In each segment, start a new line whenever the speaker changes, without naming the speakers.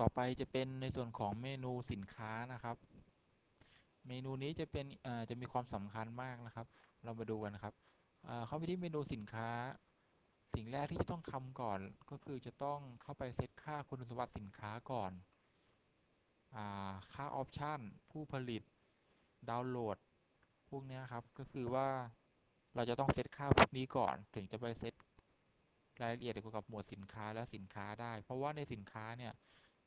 ต่อไปจะเป็นในส่วนของเมนูสินค้านะครับ เมนูนี้จะเป็นจะมีความสำคัญมากนะครับ เรามาดูกันนะครับเข้าไปที่เมนูสินค้า สิ่งแรกที่จะต้องทำก่อน ก็คือจะต้องเข้าไปเซตค่าคุณสมบัติสินค้าก่อนอค่าออปชันผู้ผลิต ดาวน์โหลด พวกนี้ครับ ก็คือว่าเราจะต้องเซตค่าพวกนี้ก่อน ถึงจะไปเซตรายละเอียดเกี่ยวกับหมวดสินค้าและสินค้าได้ เพราะว่าในสินค้าเนี่ย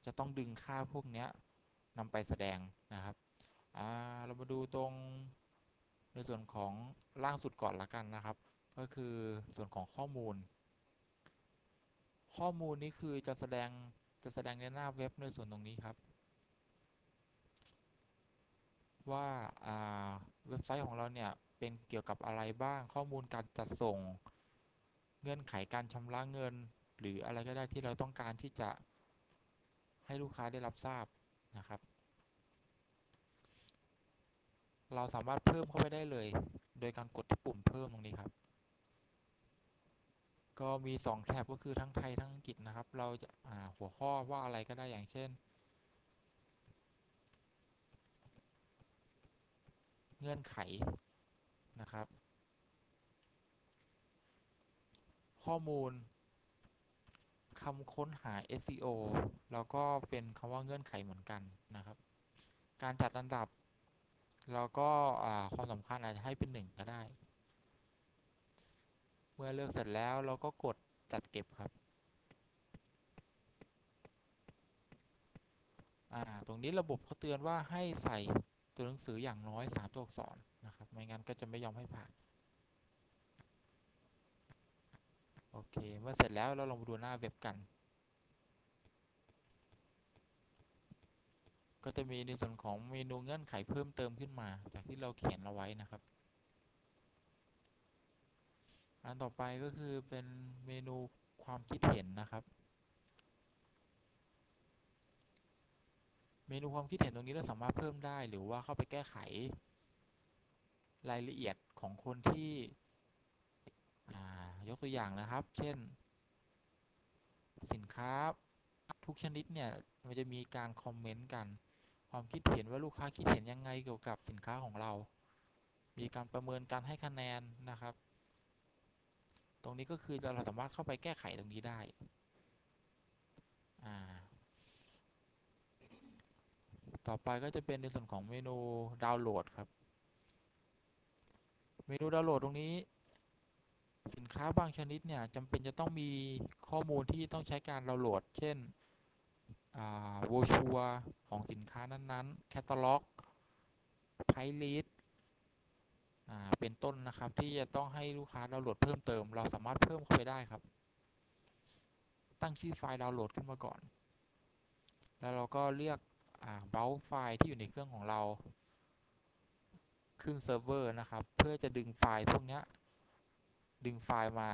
จะต้องดึงค่าพวกนี้นำไปแสดงนะครับอ่าเรามาดูตรงในส่วนของล่างสุดก่อนละกันนะครับ ก็คือส่วนของข้อมูล ข้อมูลนี้คือจะแสดงจะแสดงในหน้าเว็บในส่วนตรงนี้ครับ ว่าอ่าเว็บไซต์ของเราเนี่ยเป็นเกี่ยวกับอะไรบ้างข้อมูลการจัดส่ง เงื่อนไขการชำระเงิน หรืออะไรก็ได้ที่เราต้องการที่จะ ให้ลูกค้าได้รับทราบนะครับ เราสามารถเพิ่มเข้าไปได้เลย โดยการกดที่ปุ่มเพิ่มตรงนี้ครับ ก็มี 2 แท็บก็คือทั้งไทยทั้งอังกฤษนะครับ เราจะาหัวข้อว่าอะไรก็ได้อย่างเช่น เงื่อนไขนะครับ ข้อมูล คำค้นหา SEO แล้วก็เป็นคำว่าเงื่อนไขเหมือนกันนะครับ การจัดอันดับ แล้วก็ความสำคัญอาจจะให้เป็นหนึ่งก็ได้ เมื่อเลือกเสร็จแล้วเราก็กดจัดเก็บครับ ตรงนี้ระบบเขาเตือนว่าให้ใส่ตัวหนังสืออย่างน้อย 3 ตัวอักษรนะครับ ไม่งั้นก็จะไม่ยอมให้ผ่าน โอเค เมื่อเสร็จแล้วเราลองมาดูหน้าเว็บกัน ก็จะมีในส่วนของเมนูเงื่อนไขเพิ่มเติมขึ้นมา จากที่เราเขียนเอาไว้นะครับ อันต่อไปก็คือเป็นเมนูความคิดเห็นนะครับ เมนูความคิดเห็นตรงนี้เราสามารถเพิ่มได้หรือว่าเข้าไปแก้ไข รายละเอียดของคนที่อ่า ยกตัวอย่างนะครับ เช่น สินค้าทุกชนิดเนี่ยมันจะมีการคอมเมนต์กัน ความคิดเห็นว่าลูกค้าคิดเห็นยังไงเกี่ยวกับสินค้าของเรา มีการประเมินการให้คะแนนนะครับ ตรงนี้ก็คือเราสามารถเข้าไปแก้ไขตรงนี้ได้อ่าต่อไปก็จะเป็นในส่วนของเมนูดาวน์โหลดครับ เมนูดาวน์โหลดตรงนี้ สินค้าบางชนิดเนี่ยจำเป็นจะต้องมีข้อมูลที่ต้องใช้การดาวน์โหลด เช่นโวชัวของสินค้านั้นๆ แคตตาล็อกไพลิสเป็นต้นนะครับที่จะต้องให้ลูกค้าดาวน์โหลดเพิ่มเติม เราสามารถเพิ่มเข้าไปได้ครับ ตั้งชื่อไฟล์ดาวน์โหลดขึ้นมาก่อน แล้วเราก็เลือกเบราว์ไฟล์ที่อยู่ในเครื่องของเรา ขึ้นเซิร์ฟเวอร์นะครับ เพื่อจะดึงไฟล์พวกนี้ ดึงไฟล์มา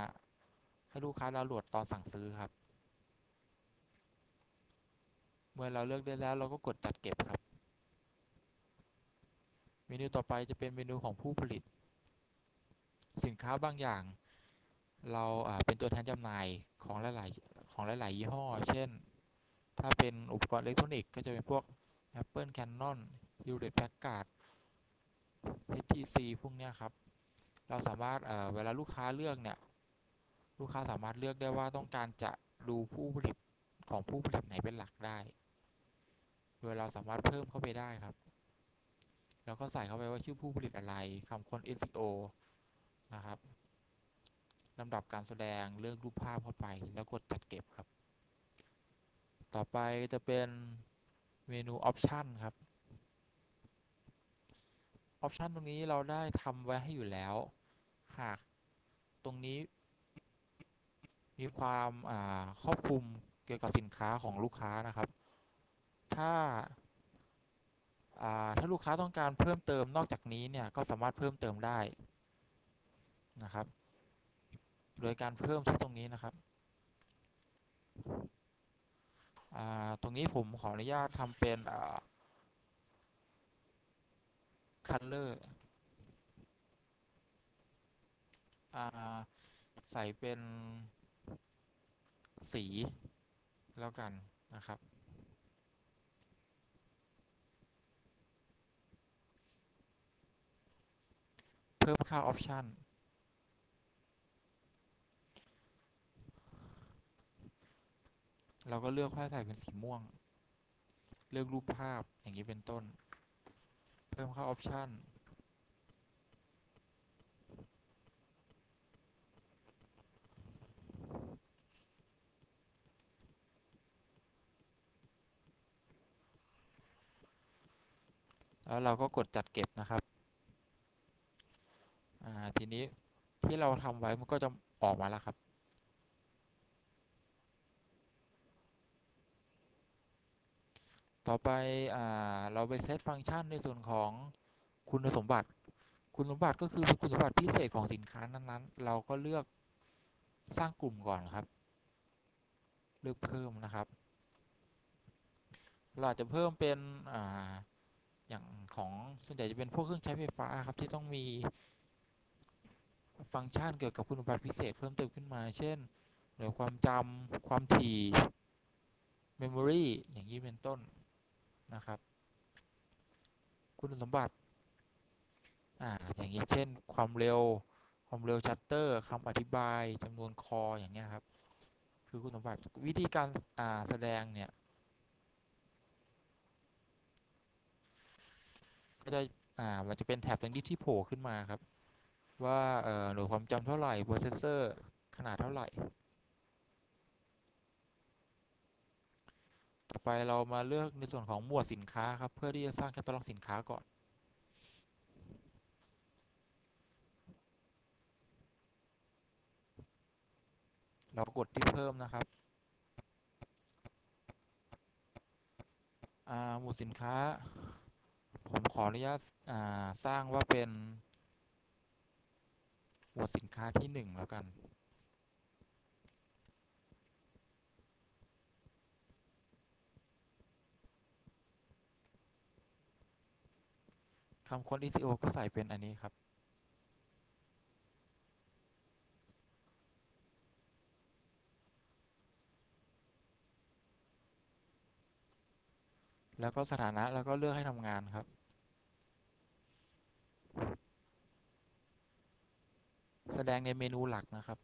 ให้ลูกค้าดาวน์โหลดตอนสั่งซื้อครับ เมื่อเราเลือกได้แล้วเราก็กดจัดเก็บครับ เมนูต่อไปจะเป็นเมนูของผู้ผลิต สินค้าบางอย่าง เราเป็นตัวแทนจำหน่ายของหลายๆของหลาย ๆ ยี่ห้อ เช่น ถ้าเป็นอุปกรณ์อิเล็กทรอนิกส์ก็จะเป็นพวก Apple Canon Hewlett Packard HTC พวกเนี้ยครับ เราสามารถเเวลาลูกค้าเลือกเนี่ยลูกค้าสามารถเลือกได้ว่าต้องการจะดูผู้ผลิตของผู้ผลิตไหนเป็นหลักได้ โดยเราสามารถเพิ่มเข้าไปได้ครับ แล้วก็ใส่เข้าไปว่าชื่อผู้ผลิตอะไรคำค้น SEO นะครับลำดับการแสดงเลือกรูปภาพเข้าไป แล้วกดจัดเก็บครับ ต่อไปจะเป็นเมนูออปชันครับออปชันตรงนี้เราได้ทำไว้ให้อยู่แล้ว หากตรงนี้ มีความครอบคลุมเกี่ยวกับสินค้าของลูกค้านะครับ ถ้าถ้าลูกค้าต้องการเพิ่มเติมนอกจากนี้เนี่ยก็สามารถเพิ่มเติมได้นะครับ โดยการเพิ่มที่ตรงนี้นะครับ ตรงนี้ผมขออนุญาตทำเป็นคันเลอร์ ใส่เป็นสีแล้วกันนะครับ เพิ่มค่าออปชันเราก็เลือกว่าใส่เป็นสีม่วง เลือกรูปภาพอย่างนี้เป็นต้น เพิ่มค่าออปชัน แล้วเราก็กดจัดเก็บนะครับอ่าทีนี้ที่เราทำไว้มันก็จะออกมาแล้วครับ ต่อไปอ่าเราไปเซตฟังก์ชันในส่วนของคุณสมบัติ คุณสมบัติก็คือคุณสมบัติพิเศษของสินค้านั้นๆ เราก็เลือกสร้างกลุ่มก่อนครับ เลือกเพิ่มนะครับ เราจะเพิ่มเป็นอ่า อย่างของส่วนใหญ่จะเป็นพวกเครื่องใช้ไฟฟ้าครับที่ต้องมีฟังก์ชันเกี่ยวกับคุณสมบัติพิเศษเพิ่มเติมขึ้นมา เช่นหน่วความจำความถี่ memory อย่างนี้เป็นต้นนะครับ คุณสมบัติอ่าอย่างนี้เช่น ความเร็ว ความเร็วชัตเตอร์คำอธิบายจำนวนคออย่างเงี้ยครับ คือคุณสมบัติวิธีการอ่าแสดงเนี่ย ก็จะอ่ามันจะเป็นแท็บตรงนี้ที่โผล่ขึ้นมาครับ ว่าเอ่อหน่วยความจำเท่าไหร่โปรเซสเซอร์ขนาดเท่าไหร่ ต่อไปเรามาเลือกในส่วนของหมวดสินค้าครับ เพื่อที่จะสร้างแคตตาล็อกสินค้าก่อนเรากดที่เพิ่มนะครับ หมวดสินค้า ผมขออนุญาตสร้างว่าเป็นหมวดสินค้าที่หนึ่งแล้วกัน คำค้น SEO ก็ใส่เป็นอันนี้ครับแล้วก็สถานะแล้วก็เลือกให้ทำงานครับ แสดงในเมนูหลักนะครับ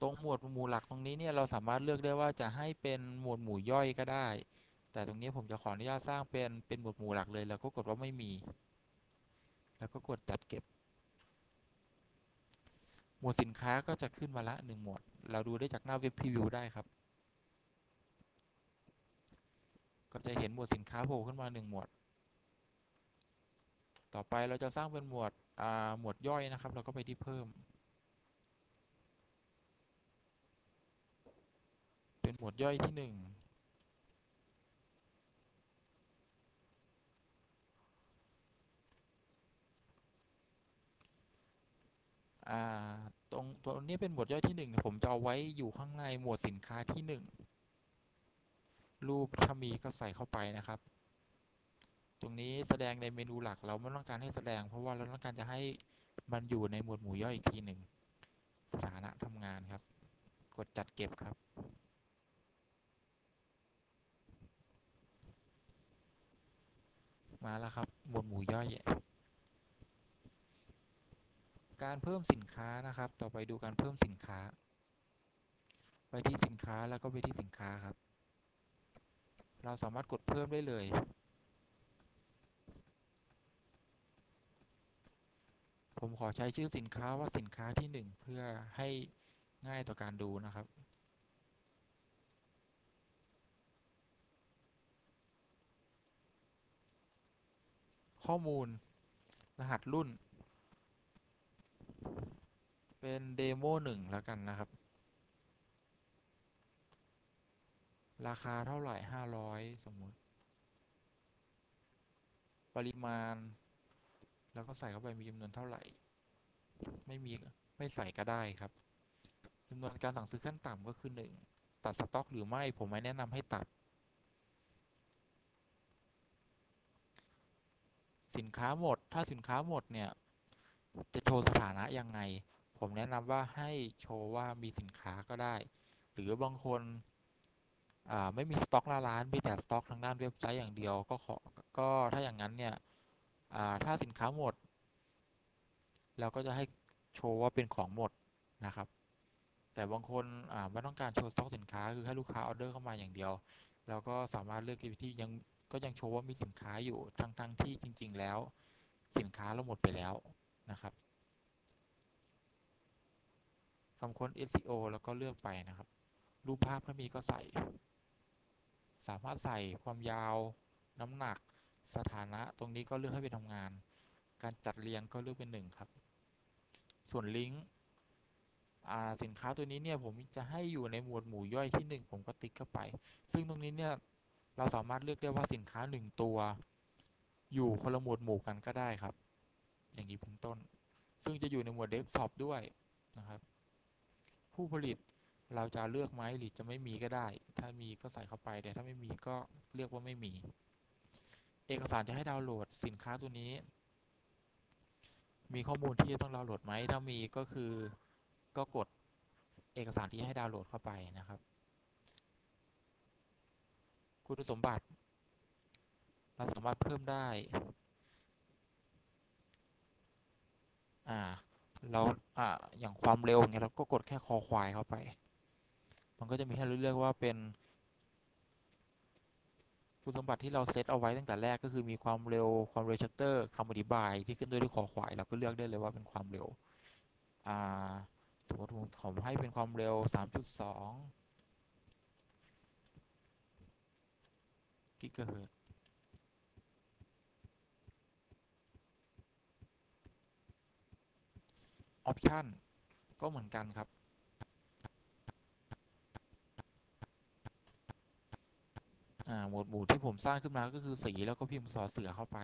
ตรงหมวดหมู่หลักตรงนี้เนี่ยเราสามารถเลือกได้ว่าจะให้เป็นหมวดหมู่ย่อยก็ได้ แต่ตรงนี้ผมจะขออนุญาตสร้างเป็นเป็นหมวดหมู่หลักเลย แล้วก็กดว่าไม่มี แล้วก็กดจัดเก็บ หมวดสินค้าก็จะขึ้นมาละหนึ่งหมวด เราดูได้จากหน้าเว็บพรีวิวได้ครับ ก็จะเห็นหมวดสินค้าโผล่ขึ้นมาหนึ่งหมวด ต่อไปเราจะสร้างเป็นหมวดหมวดย่อยนะครับ เราก็ไปที่เพิ่ม เป็นหมวดย่อยที่หนึ่งตรงตัวนี้เป็นหมวดย่อยที่หนึ่งผมจะเอาไว้อยู่ข้างในหมวดสินค้าที่หนึ่งรูปถ้ามีก็ใส่เข้าไปนะครับ ตรงนี้แสดงในเมนูหลักเราไม่ต้องการให้แสดง เพราะว่าเราต้องการจะให้มันอยู่ในหมวดหมู่ย่อยอีกทีหนึ่งสถานะทำงานครับ กดจัดเก็บครับ มาแล้วครับ หมวดหมู่ย่อย การเพิ่มสินค้านะครับ ต่อไปดูการเพิ่มสินค้า ไปที่สินค้าแล้วก็ไปที่สินค้าครับ เราสามารถกดเพิ่มได้เลย ผมขอใช้ชื่อสินค้าว่าสินค้าที่หนึ่งเพื่อให้ง่ายต่อการดูนะครับ ข้อมูลรหัสรุ่น เป็นเดโมหนึ่งแล้วกันนะครับ ราคาเท่าไหร่ห้าร้อยสมมติ ปริมาณ แล้วก็ใส่เข้าไปมีจำนวนเท่าไหร่ ไม่มีไม่ใส่ก็ได้ครับจำนวนการสั่งซื้อขั้นต่ำก็คือหนึ่งตัดสต็อกหรือไม่ผมไม่แนะนำให้ตัด สินค้าหมด ถ้าสินค้าหมดเนี่ยจะโชว์สถานะยังไง ผมแนะนำว่าให้โชว์ว่ามีสินค้าก็ได้ หรือบางคนไม่มีสต็อกหน้าร้านมีแต่สต็อกทางด้านเว็บไซต์อย่างเดียวก็ขอก็ถ้าอย่างนั้นเนี่ย ถ้าสินค้าหมด เราก็จะให้โชว์ว่าเป็นของหมดนะครับ แต่บางคนไม่ต้องการโชว์สต็อกสินค้าคือให้ลูกค้าออเดอร์เข้ามาอย่างเดียว เราก็สามารถเลือกที่ยังก็ยังโชว์ว่ามีสินค้าอยู่ทั้งทั้งที่จริง ๆ แล้ว สินค้าเราหมดไปแล้วนะครับคำค้น SEO แล้วก็เลือกไปนะครับ รูปภาพถ้ามีก็ใส่ สามารถใส่ความยาวน้ำหนัก สถานะตรงนี้ก็เลือกให้ไปทำงาน การจัดเรียงก็เลือกเป็นหนึ่งครับ ส่วนลิงก์สินค้าตัวนี้เนี่ยผมจะให้อยู่ในหมวดหมู่ย่อยที่ 1 ผมก็ติ๊กเข้าไป ซึ่งตรงนี้เนี่ยเราสามารถเลือกได้ว่าสินค้า 1 ตัว อยู่คนละหมวดหมู่กันก็ได้ครับ อย่างนี้เป็นต้น ซึ่งจะอยู่ในหมวดเดสก์ท็อปด้วยนะครับ ผู้ผลิตเราจะเลือกไหมหรือจะไม่มีก็ได้ ถ้ามีก็ใส่เข้าไปแต่ถ้าไม่มีก็เรียกว่าไม่มี เอกสารจะให้ดาวน์โหลดสินค้าตัวนี้ มีข้อมูลที่จะต้องดาวน์โหลดไหมถ้ามีก็คือก็กดเอกสารที่ให้ดาวน์โหลดเข้าไปนะครับ คุณสมบัติ เราสามารถเพิ่มได้ อ่า เราอ่าอย่างความเร็วเงี้ยเราก็กดแค่คอควายเข้าไป มันก็จะมีให้เลือกว่าเป็น คุณสมบัติที่เราเซตเอาไว้ตั้งแต่แรกก็คือมีความเร็วความเร็วชัตเตอร์คำอธิบายที่ขึ้นด้วยด้วยคอควายเราก็เลือกได้เลยว่าเป็นความเร็วอ่าสมมติผมขอให้เป็นความเร็ว 3.2กิกะเฮิรตออปชันก็เหมือนกันครับ อ่าหมวดหมู่ที่ผมสร้างขึ้นมาก็คือสีแล้วก็พิมพ์สอเสือเข้าไป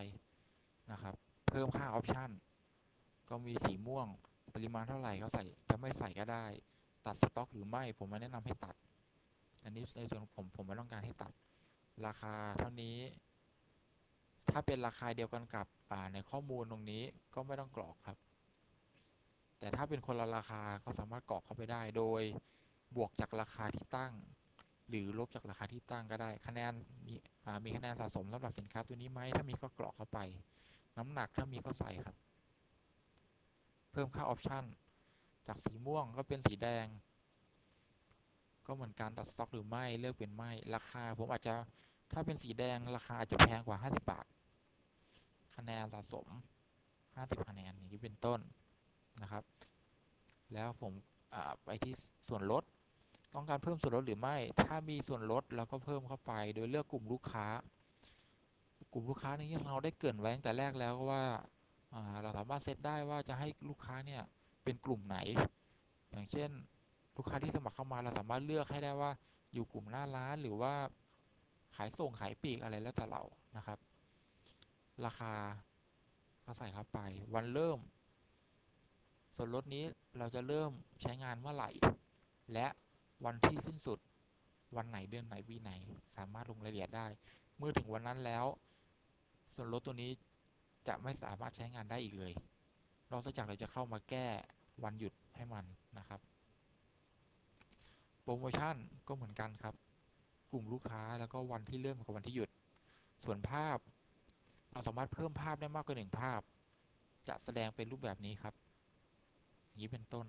นะครับ เพิ่มค่าออปชันก็มีสีม่วงปริมาณเท่าไหร่เขาใส่จะไม่ใส่ก็ได้ ตัดสต็อกหรือไม่ผมไม่แนะนำให้ตัด อันนี้ในส่วนผมผมไม่ต้องการให้ตัด ราคาเท่านี้ ถ้าเป็นราคาเดียวกันกับในข้อมูลตรงนี้ก็ไม่ต้องกรอกครับ แต่ถ้าเป็นคนละราคาก็สามารถกรอกเข้าไปได้โดยบวกจากราคาที่ตั้ง หรือลบจากราคาที่ตั้งก็ได้ คะแนนมีมีคะแนนสะสมสำหรับสินค้าตัวนี้ไหมถ้ามีก็กรอกเข้าไป น้ำหนักถ้ามีก็ใส่ครับ เพิ่มค่าออปชันจากสีม่วงก็เป็นสีแดง ก็เหมือนการตัดสต็อกหรือไม่เลือกเป็นไม่ราคา ผมอาจจะถ้าเป็นสีแดงราคาอาจจะแพงกว่า 50 บาท คะแนนสะสม 50 คะแนนอย่างนี้เป็นต้นนะครับ แล้วผมไปที่ส่วนลด ต้องการเพิ่มส่วนลดหรือไม่ ถ้ามีส่วนลดเราก็เพิ่มเข้าไป โดยเลือกกลุ่มลูกค้า กลุ่มลูกค้านี้เราได้เกินไว้ตั้งแต่แรกแล้วว่าเราสามารถเซตได้ว่าจะให้ลูกค้าเนี่ยเป็นกลุ่มไหน อย่างเช่น ลูกค้าที่สมัครเข้ามาเราสามารถเลือกให้ได้ว่าอยู่กลุ่มหน้าร้านหรือว่าขายส่งขายปลีกอะไรแล้วแต่เรานะครับ ราคาก็ใส่เข้าไป วันเริ่ม ส่วนลดนี้เราจะเริ่มใช้งานเมื่อไหร่ และ วันที่สิ้นสุด วันไหนเดือนไหนปีไหน สามารถลงรายละเอียดได้ เมื่อถึงวันนั้นแล้ว ส่วนลดตัวนี้จะไม่สามารถใช้งานได้อีกเลย นอกจากเราจะเข้ามาแก้วันหยุดให้มันนะครับ โปรโมชั่นก็เหมือนกันครับ กลุ่มลูกค้าแล้วก็วันที่เริ่มกับวันที่หยุด ส่วนภาพ เราสามารถเพิ่มภาพได้มากกว่าหนึ่งภาพ จะแสดงเป็นรูปแบบนี้ครับ อย่างนี้เป็นต้น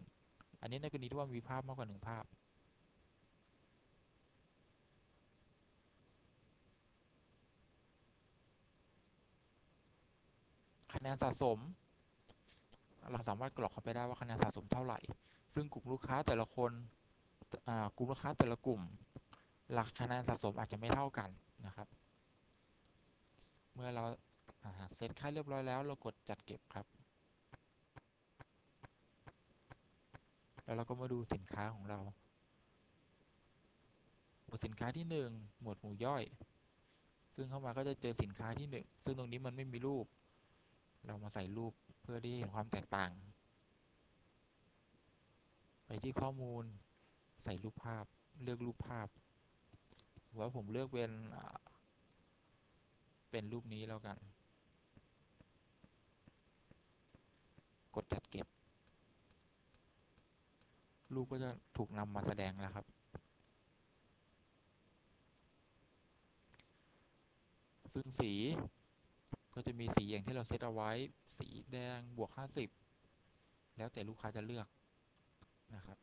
อันนี้ในกรณีที่ว่ามีภาพมากกว่าหนึ่งภาพ แนนสะสม เราสามารถกรอกเข้าไปได้ว่าคะแนนสะสมเท่าไหร่ ซึ่งกลุ่มลูกค้าแต่ละคนกลุ่มลูกค้าแต่ละกลุ่ม หลักคะแนนสะสมอาจจะไม่เท่ากันนะครับ เมื่อเราเซตค่าเรียบร้อยแล้ว เรากดจัดเก็บครับ แล้วเราก็มาดูสินค้าของเรา หมวดสินค้าที่ 1 หมวดหมู่ย่อย ซึ่งเข้ามาก็จะเจอสินค้าที่ 1 ซึ่งตรงนี้มันไม่มีรูป เรามาใส่รูปเพื่อที่เห็นความแตกต่าง ไปที่ข้อมูลใส่รูปภาพเลือกรูปภาพว่าผมเลือกเป็นเป็นรูปนี้แล้วกัน กดจัดเก็บ รูปก็จะถูกนำมาแสดงแล้วครับซึ่งสี ก็จะมีสีอย่างที่เราเซตเอาไว้ สีแดงบวก 50 แล้วแต่ลูกค้าจะเลือกนะครับ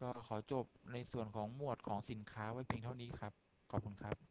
ก็ขอจบในส่วนของหมวดของสินค้าไว้เพียงเท่านี้ครับ ขอบคุณครับ